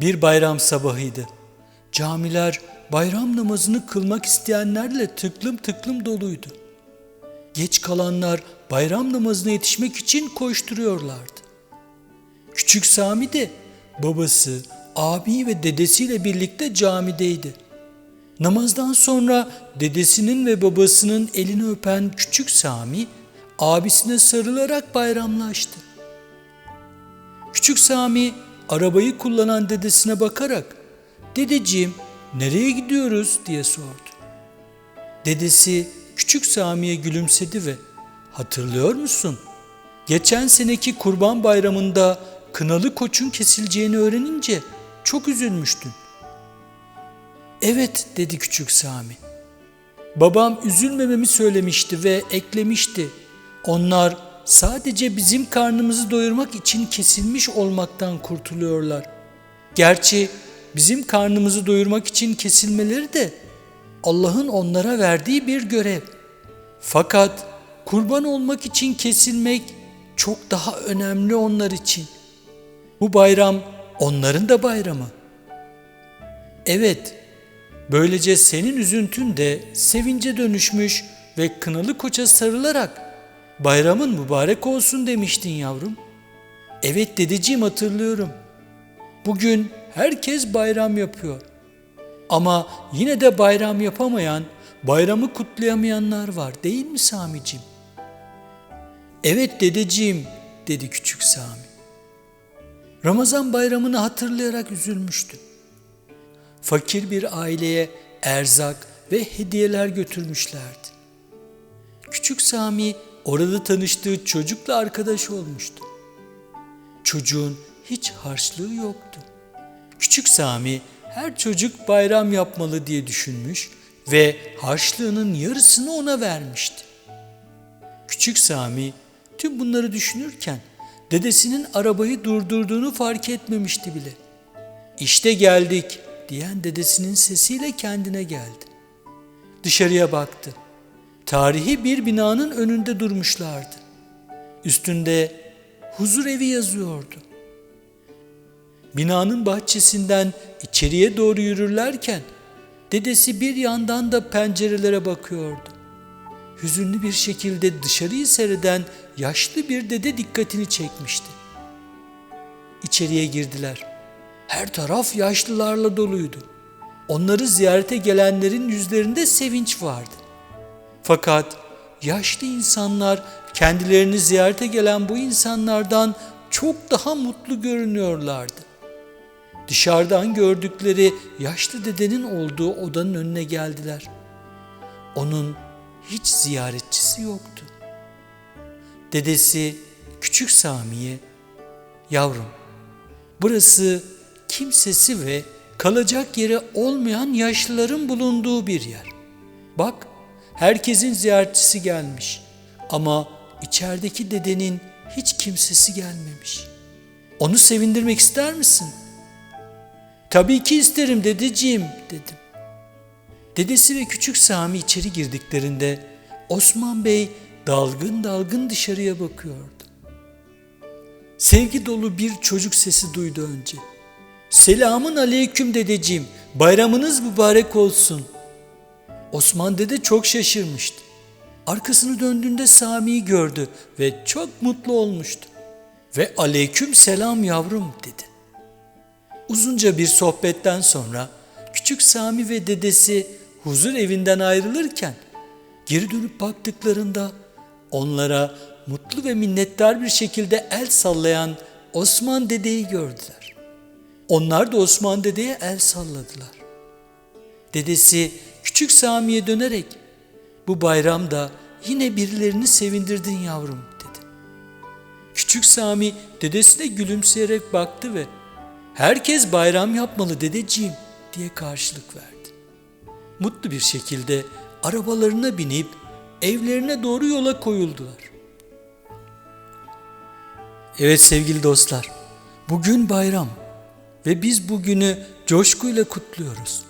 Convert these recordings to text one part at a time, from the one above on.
Bir bayram sabahıydı. Camiler bayram namazını kılmak isteyenlerle tıklım tıklım doluydu. Geç kalanlar bayram namazına yetişmek için koşturuyorlardı. Küçük Sami de babası, abi ve dedesiyle birlikte camideydi. Namazdan sonra dedesinin ve babasının elini öpen küçük Sami abisine sarılarak bayramlaştı. Küçük Sami arabayı kullanan dedesine bakarak "Dedeciğim, nereye gidiyoruz?" diye sordu. Dedesi küçük Sami'ye gülümsedi ve "Hatırlıyor musun? Geçen seneki Kurban Bayramı'nda kınalı koçun kesileceğini öğrenince çok üzülmüştün." "Evet," dedi küçük Sami. Babam üzülmememi söylemişti ve eklemişti. Onlar sadece bizim karnımızı doyurmak için kesilmiş olmaktan kurtuluyorlar. Gerçi bizim karnımızı doyurmak için kesilmeleri de Allah'ın onlara verdiği bir görev. Fakat kurban olmak için kesilmek çok daha önemli onlar için. Bu bayram onların da bayramı. Evet, böylece senin üzüntün de sevince dönüşmüş ve kınalı koça sarılarak bayramın mübarek olsun demiştin yavrum. Evet dedeciğim hatırlıyorum. Bugün herkes bayram yapıyor. Ama yine de bayram yapamayan, bayramı kutlayamayanlar var değil mi Sami'cim? Evet dedeciğim dedi küçük Sami. Ramazan bayramını hatırlayarak üzülmüştü. Fakir bir aileye erzak ve hediyeler götürmüşlerdi. Küçük Sami orada tanıştığı çocukla arkadaş olmuştu. Çocuğun hiç harçlığı yoktu. Küçük Sami her çocuk bayram yapmalı diye düşünmüş ve harçlığının yarısını ona vermişti. Küçük Sami tüm bunları düşünürken dedesinin arabayı durdurduğunu fark etmemişti bile. İşte geldik diyen dedesinin sesiyle kendine geldi. Dışarıya baktı. Tarihi bir binanın önünde durmuşlardı. Üstünde huzur evi yazıyordu. Binanın bahçesinden içeriye doğru yürürlerken dedesi bir yandan da pencerelere bakıyordu. Hüzünlü bir şekilde dışarıyı seyreden yaşlı bir dede dikkatini çekmişti. İçeriye girdiler. Her taraf yaşlılarla doluydu. Onları ziyarete gelenlerin yüzlerinde sevinç vardı. Fakat yaşlı insanlar kendilerini ziyarete gelen bu insanlardan çok daha mutlu görünüyorlardı. Dışarıdan gördükleri yaşlı dedenin olduğu odanın önüne geldiler. Onun hiç ziyaretçisi yoktu. Dedesi küçük Sami'ye, yavrum burası kimsesi ve kalacak yeri olmayan yaşlıların bulunduğu bir yer. Bak herkesin ziyaretçisi gelmiş ama içerideki dedenin hiç kimsesi gelmemiş. Onu sevindirmek ister misin? Tabii ki isterim dedeciğim dedim. Dedesi ve küçük Sami içeri girdiklerinde Osman Bey dalgın dalgın dışarıya bakıyordu. Sevgi dolu bir çocuk sesi duydu önce. Selamın aleyküm dedeciğim, bayramınız mübarek olsun. Osman dede çok şaşırmıştı. Arkasını döndüğünde Sami'yi gördü ve çok mutlu olmuştu. Ve aleyküm selam yavrum dedi. Uzunca bir sohbetten sonra küçük Sami ve dedesi huzur evinden ayrılırken geri dönüp baktıklarında onlara mutlu ve minnettar bir şekilde el sallayan Osman dedeyi gördüler. Onlar da Osman dedeye el salladılar. Dedesi küçük Sami'ye dönerek bu bayramda yine birilerini sevindirdin yavrum dedi. Küçük Sami dedesine gülümseyerek baktı ve herkes bayram yapmalı dedeciğim diye karşılık verdi. Mutlu bir şekilde arabalarına binip evlerine doğru yola koyuldular. Evet sevgili dostlar, bugün bayram ve biz bugünü coşkuyla kutluyoruz.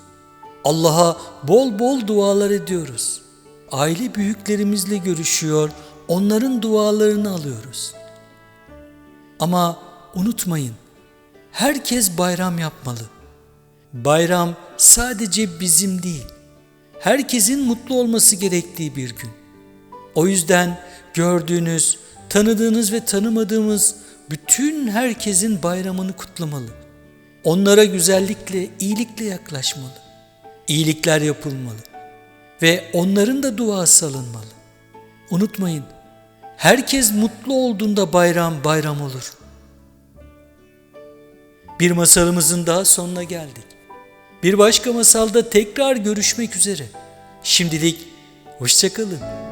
Allah'a bol bol dualar ediyoruz. Aile büyüklerimizle görüşüyor, onların dualarını alıyoruz. Ama unutmayın, herkes bayram yapmalı. Bayram sadece bizim değil, herkesin mutlu olması gerektiği bir gün. O yüzden gördüğünüz, tanıdığınız ve tanımadığımız bütün herkesin bayramını kutlamalı. Onlara güzellikle, iyilikle yaklaşmalı. İyilikler yapılmalı ve onların da duası alınmalı. Unutmayın, herkes mutlu olduğunda bayram bayram olur. Bir masalımızın daha sonuna geldik. Bir başka masalda tekrar görüşmek üzere. Şimdilik hoşçakalın.